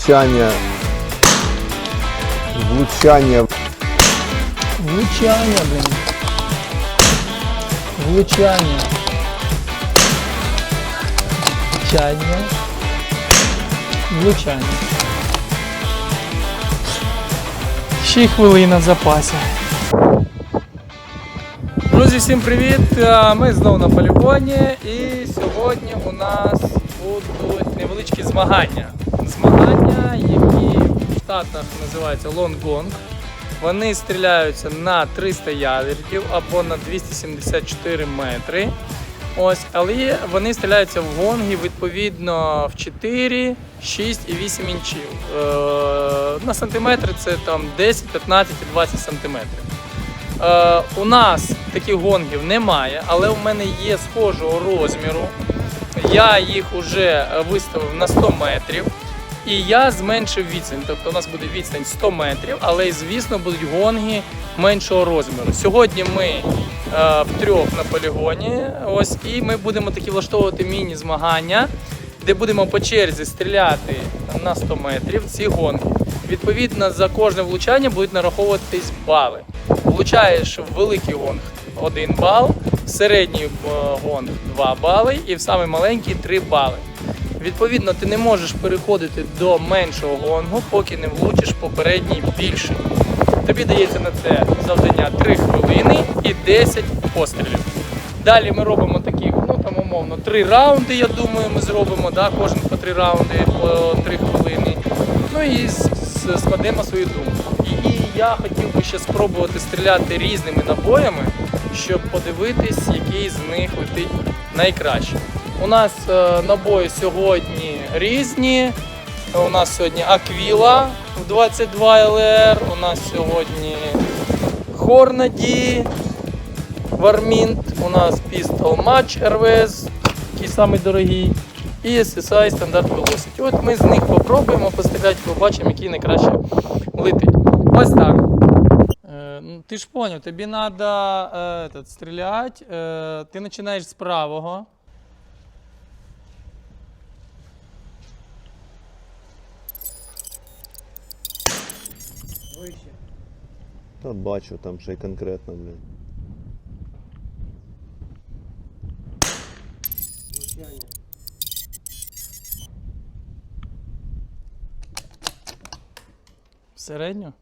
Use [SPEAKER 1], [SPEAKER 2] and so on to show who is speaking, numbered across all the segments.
[SPEAKER 1] Влучання. Влучання.
[SPEAKER 2] Влучання, блін. Влучання. Влучання. Влучання. Ще хвилина в запасі. Друзі, всім привіт! Ми знову на полігоні і сьогодні у нас будуть невеличкі змагання. Змагання, які в Штатах називаються лонгонг. Вони стріляються на 300 ярдів або на 274 метри. Ось, але вони стріляються в гонги відповідно в 4, 6 і 8 інчів. Е, на сантиметри це там 10, 15 і 20 сантиметрів. Е, у нас таких гонгів немає, але у мене є схожого розміру. Я їх вже виставив на 100 метрів. І я зменшив відстань. Тобто у нас буде відстань 100 метрів, але і, звісно будуть гонги меншого розміру. Сьогодні ми е, втрьох на полігоні. Ось і ми будемо такі влаштовувати міні-змагання, де будемо по черзі стріляти на 100 метрів ці гонги. Відповідно, за кожне влучання будуть нараховуватись бали. Влучаєш в великий гонг 1 бал, в середній е, гонг 2 бали і в самий маленький 3 бали. Відповідно, ти не можеш переходити до меншого гонгу, поки не влучиш попередній більший. Тобі дається на це завдання 3 хвилини і 10 пострілів. Далі ми робимо такі, ну там умовно, 3 раунди, я думаю, ми зробимо, да, кожен по 3 раунди по 3 хвилини. Ну і складемо свою думку. І я хотів би ще спробувати стріляти різними набоями, щоб подивитись, який з них летить найкраще. У нас е, набої сьогодні різні. У нас сьогодні Аквіла в 22 ЛР, у нас сьогодні Хорнаді, Вармінт, у нас Pistol Match RVS, який самий дорогий, і SSI Standard Velocity. От ми з них попробуємо постріляти, побачимо, який найкраще летить. Ось так. Е, ну, ти ж поняв, тобі треба е, стріляти. Е, ти починаєш з правого.
[SPEAKER 1] Та бачу там ще й конкретно, блін.
[SPEAKER 2] Середню?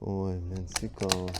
[SPEAKER 1] Ой, блін, цікаво.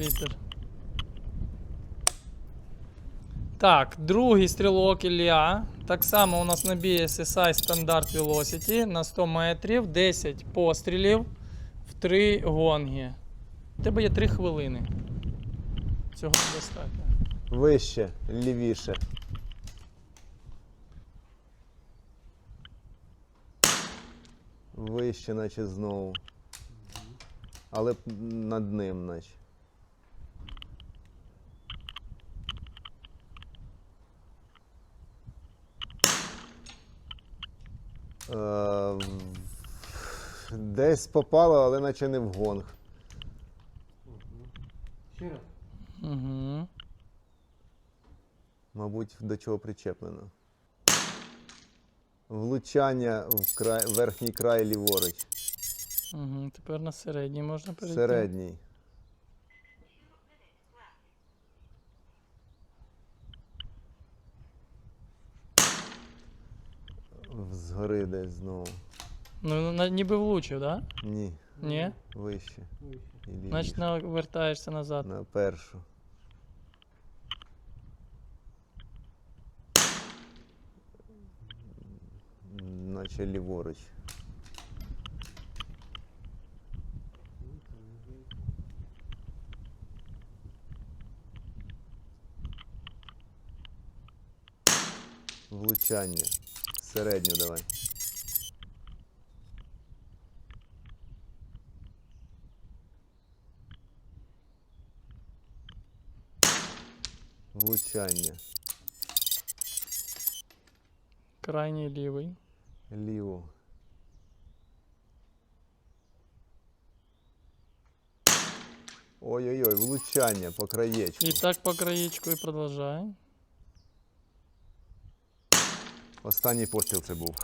[SPEAKER 2] Вітер. Так, другий стрілок Ілля. Так само у нас набіє SSI Standard Velocity на 100 метрів, 10 пострілів в 3 гонги. У тебе є 3 хвилини. Цього достатньо.
[SPEAKER 1] Вище, лівіше. Вище, наче знову. Але над ним, наче. Десь попало, але наче не в гонг.
[SPEAKER 2] Угу.
[SPEAKER 1] Мабуть, до чого причеплено. Влучання в край, верхній край ліворуч.
[SPEAKER 2] Угу. Тепер на середній можна перейти.
[SPEAKER 1] Середній. гори десь знову.
[SPEAKER 2] Ну, ну на- ніби влучив, так? Да?
[SPEAKER 1] Ні? вище. І лівіше.
[SPEAKER 2] Значить, навертаєшся назад.
[SPEAKER 1] на першу. М, Наче ліворуч. Влучання. Середню давай. Влучання.
[SPEAKER 2] Крайній лівий.
[SPEAKER 1] Ліво. Ой-ой-ой, влучання по краєчку.
[SPEAKER 2] І так по краєчку і продовжай.
[SPEAKER 1] Останній постріл це був.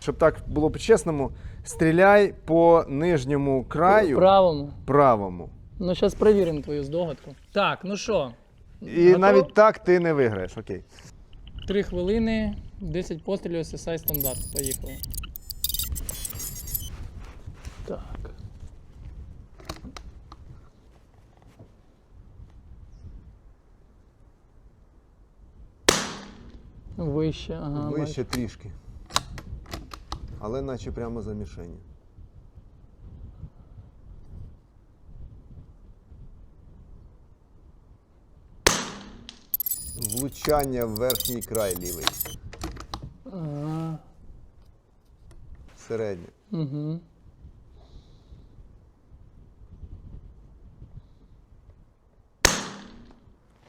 [SPEAKER 1] Щоб так було по-чесному, стріляй по нижньому краю
[SPEAKER 2] Правому.
[SPEAKER 1] правому.
[SPEAKER 2] Ну, зараз перевіримо твою здогадку. Так, ну що?
[SPEAKER 1] І
[SPEAKER 2] готов?
[SPEAKER 1] навіть так ти не виграєш. Окей.
[SPEAKER 2] Три хвилини, 10 пострілів SSI стандарт. Поїхали. Так. Вище, ага.
[SPEAKER 1] Вище трішки. Але наче прямо за мішені. Влучання в верхній край лівий.
[SPEAKER 2] Ага.
[SPEAKER 1] Середнє.
[SPEAKER 2] Угу.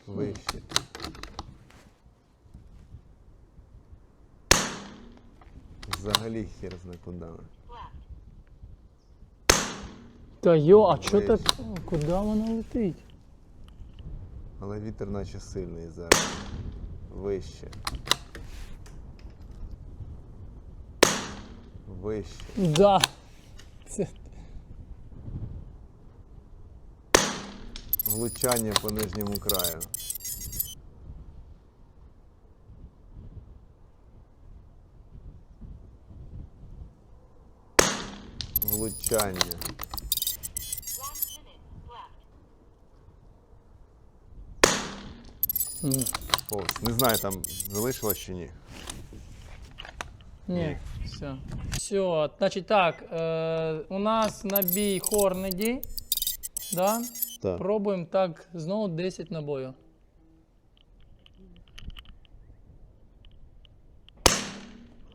[SPEAKER 1] Вище. Взагалі хер зна куди.
[SPEAKER 2] Та йо, а
[SPEAKER 1] Вище.
[SPEAKER 2] так? Куди вона летить?
[SPEAKER 1] Але вітер наче сильний зараз. Вище. Вище.
[SPEAKER 2] Да. Це
[SPEAKER 1] Влучання по нижньому краю. Влучання. Повз. Не знаю, там залишилось чи ні.
[SPEAKER 2] Ні, все. Все, значить так, е, у нас набій Хорнеді. Да?
[SPEAKER 1] Так.
[SPEAKER 2] Пробуємо так знову 10 набою.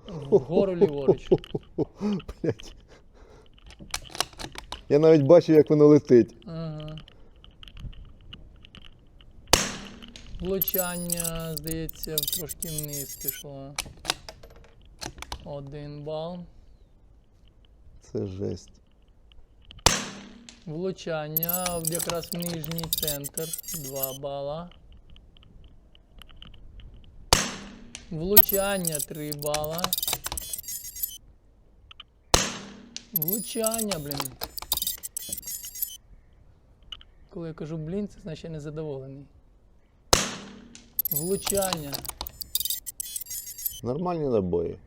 [SPEAKER 2] Вгору ліворуч.
[SPEAKER 1] Блять. Я навіть бачу, як воно летить.
[SPEAKER 2] Ага. Влучання, здається, трошки вниз пішло. Один бал.
[SPEAKER 1] Це жесть.
[SPEAKER 2] Влучання якраз в нижній центр. 2 бала. Влучання 3 бала. Влучання, блін. Коли я кажу блін, це значить я незадоволений. Влучання.
[SPEAKER 1] Нормальні набої.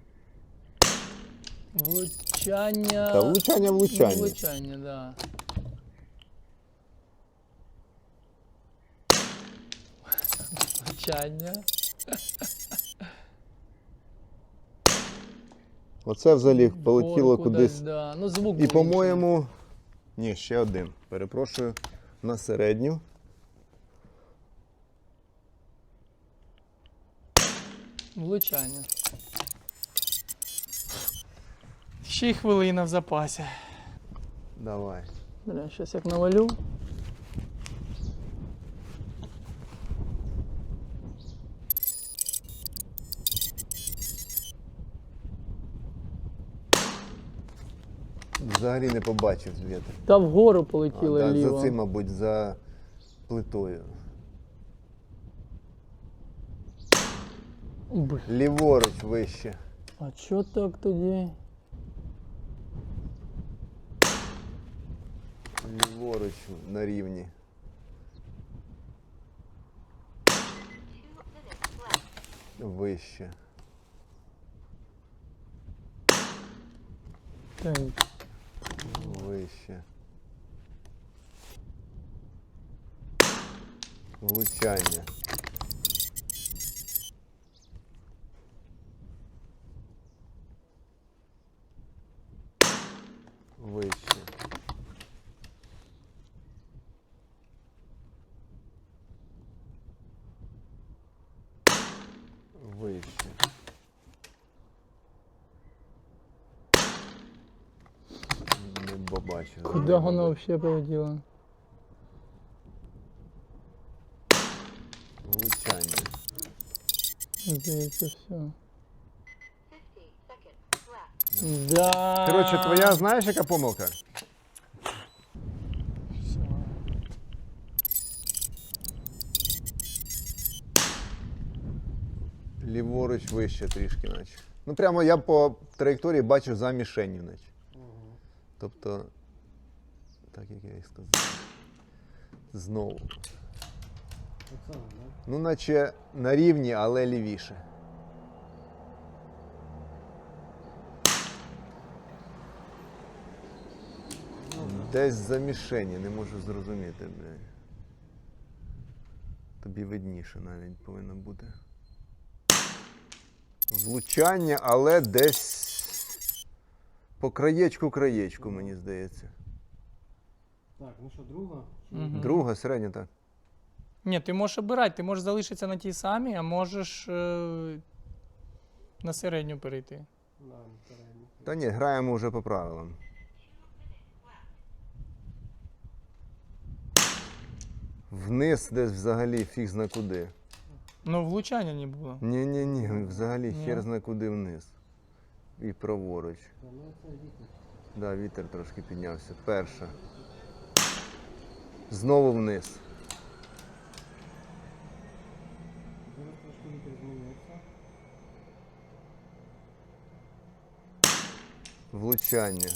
[SPEAKER 2] Влучання.
[SPEAKER 1] Та влучання влучання.
[SPEAKER 2] Влучання, да. Влучання.
[SPEAKER 1] Оце взагалі полетіло кудись.
[SPEAKER 2] Да. Ну, звук
[SPEAKER 1] І,
[SPEAKER 2] був інший.
[SPEAKER 1] по-моєму. Ні, ще один. Перепрошую. На середню.
[SPEAKER 2] Влучання. Ще й хвилина в запасі.
[SPEAKER 1] Давай.
[SPEAKER 2] Бля, щось як навалю.
[SPEAKER 1] Взагалі не побачив звідти.
[SPEAKER 2] Та вгору
[SPEAKER 1] А,
[SPEAKER 2] полетіло
[SPEAKER 1] да,
[SPEAKER 2] ліво.
[SPEAKER 1] за цим, мабуть, за плитою. Ліворуч вище.
[SPEAKER 2] а чо так тоді?
[SPEAKER 1] Ліворуч на рівні. Вище.
[SPEAKER 2] Так,
[SPEAKER 1] Вище. Влучання. Вище. Не побачив.
[SPEAKER 2] Куди воно взагалі полетіло?
[SPEAKER 1] Влучання.
[SPEAKER 2] Здається, все.
[SPEAKER 3] 50 seconds left.
[SPEAKER 2] Да.
[SPEAKER 1] Коротше, твоя знаєш, яка помилка?
[SPEAKER 2] Все.
[SPEAKER 1] Ліворуч вище трішки, наче. Ну прямо я по траєкторії бачу за мішенью, наче. Тобто, так як я і сказав. Знову. Ну, наче на рівні, але лівіше. Десь за мішені, не можу зрозуміти, блядь. Тобі видніше навіть повинно бути. Влучання, але десь по краєчку краєчку, мені здається.
[SPEAKER 4] Так, ну що, друга?
[SPEAKER 2] Мгм.
[SPEAKER 1] Друга, середня, так.
[SPEAKER 2] Ні, ти можеш обирати, ти можеш залишитися на тій самій, а можеш е- на середню перейти.
[SPEAKER 4] Да, на передню.
[SPEAKER 1] Та ні, граємо вже по правилам. Вниз десь взагалі фіг зна куди.
[SPEAKER 2] Ну, влучання не було.
[SPEAKER 1] Ні, ні, ні, взагалі
[SPEAKER 2] Ні.
[SPEAKER 1] хер зна куди вниз. І праворуч.
[SPEAKER 4] Та, ну це вітер.
[SPEAKER 1] Да, вітер трошки піднявся. Перша. Знову вниз. Влучання.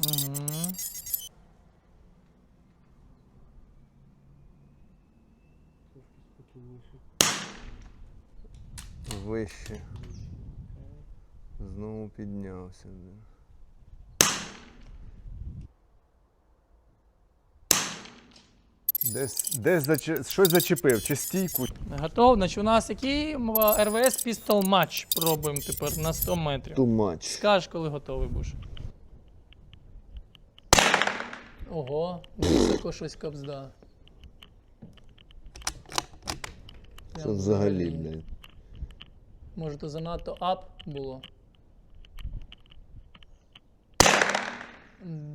[SPEAKER 2] Угу.
[SPEAKER 1] Вище. Знову піднявся. Десь, десь заче- щось зачепив, чи стійку.
[SPEAKER 2] Готов? Значить, у нас який м, РВС Pistol Match пробуємо тепер на 100 метрів.
[SPEAKER 1] Too much.
[SPEAKER 2] Скажеш, коли готовий будеш. Ого, високо щось кобзда.
[SPEAKER 1] Це
[SPEAKER 2] Прям
[SPEAKER 1] взагалі, блядь.
[SPEAKER 2] Може, то занадто ап було.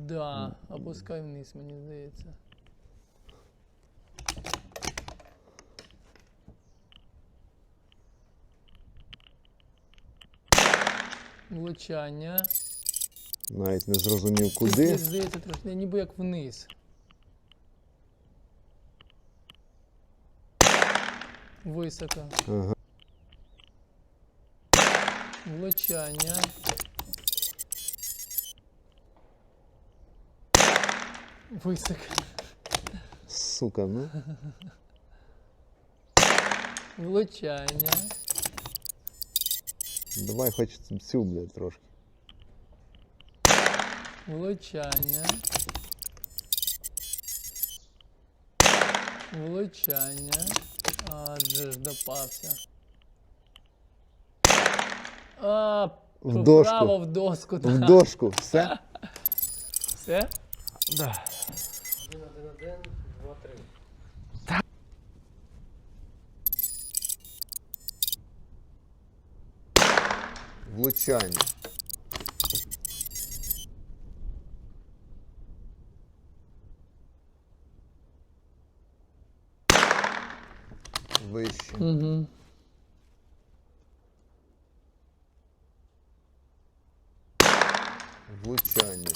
[SPEAKER 2] Да, опускай вниз, мені здається. Влучання.
[SPEAKER 1] Навіть не зрозумів куди.
[SPEAKER 2] здається, трошки ніби як вниз. Високо.
[SPEAKER 1] Ага.
[SPEAKER 2] Влучання. Високо.
[SPEAKER 1] Сука, ну.
[SPEAKER 2] Влучання.
[SPEAKER 1] Давай хоч цю, блядь, трошки.
[SPEAKER 2] Влучання. Влучання. Адже ж допався. А,
[SPEAKER 1] В дошку.
[SPEAKER 2] Право в доску.
[SPEAKER 1] В
[SPEAKER 2] да.
[SPEAKER 1] дошку, все?
[SPEAKER 2] Все?
[SPEAKER 1] Да. Влучання. Вище.
[SPEAKER 2] Угу.
[SPEAKER 1] Влучання.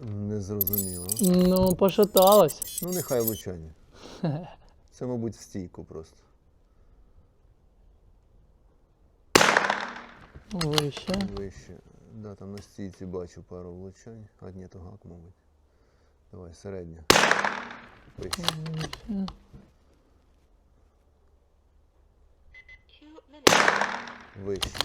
[SPEAKER 1] Не зрозуміло.
[SPEAKER 2] Ну, пошаталась.
[SPEAKER 1] Ну, нехай влучання. Це, мабуть, в стійку просто.
[SPEAKER 2] Вище.
[SPEAKER 1] Вище. Да, там на стійці бачу пару влучань. А ні, то гак, мабуть. Давай, середня. Вище.
[SPEAKER 2] Вище.
[SPEAKER 1] Вище.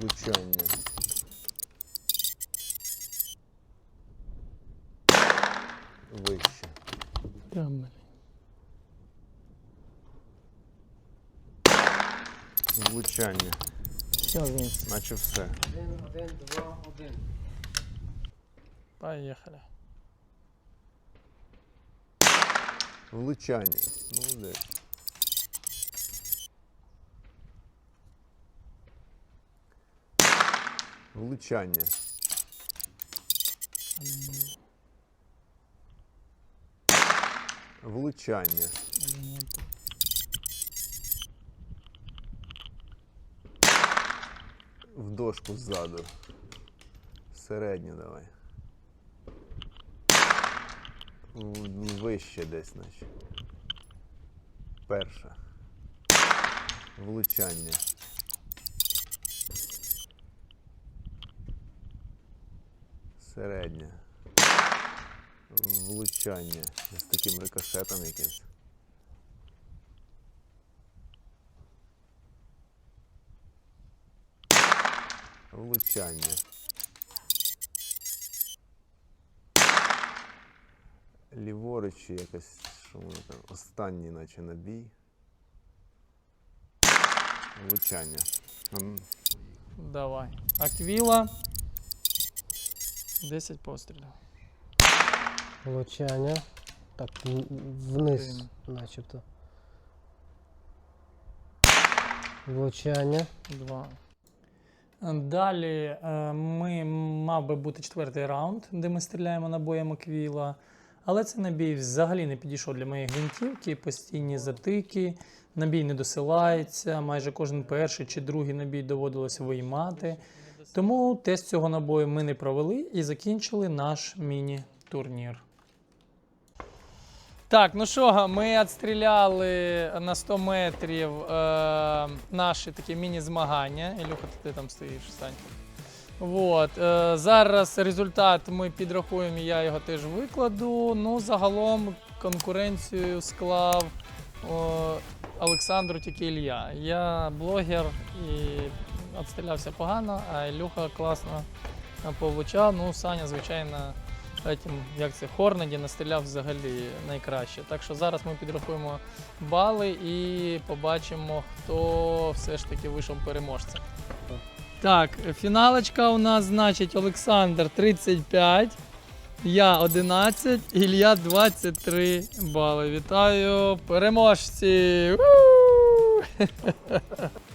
[SPEAKER 1] Влучання.
[SPEAKER 2] Та, блін.
[SPEAKER 1] Влучання.
[SPEAKER 2] Все, Вінс.
[SPEAKER 1] Наче все.
[SPEAKER 4] Один, один, два, один.
[SPEAKER 2] Поїхали.
[SPEAKER 1] Влучання. Молодець. Влучання. Влучання. В дошку ззаду. Середню давай. Вище десь, наче. Перша. Влучання. Середня. Влучання. З таким рикошетом якимось. Влучання. Ліворуч якось, що воно там, останній наче набій. Влучання.
[SPEAKER 2] Давай. Аквіла. 10 пострілів.
[SPEAKER 4] Влучання. Так, вниз, начебто. Влучання.
[SPEAKER 2] Два. Далі е, ми мав би бути четвертий раунд, де ми стріляємо набоями квіла. Але цей набій взагалі не підійшов для моєї гвинтівки, постійні затики, набій не досилається, майже кожен перший чи другий набій доводилося виймати. Тому тест цього набою ми не провели і закінчили наш міні-турнір. Так, ну що, ми відстріляли на 100 метрів е, наші такі міні-змагання. Ілюха, ти там стоїш, Сань. Вот. Е, зараз результат ми підрахуємо, я його теж викладу. Ну, загалом конкуренцію склав о, Олександру тільки Ілля. Я блогер і відстрілявся погано, а Ілюха класно повлучав. Ну, Саня, звичайно, Этим, як це, Хорнеді настріляв взагалі найкраще. Так що зараз ми підрахуємо бали і побачимо, хто все ж таки вийшов переможцем. Так, фіналочка у нас, значить, Олександр 35, я 11, Ілля 23 бали. Вітаю переможці! У!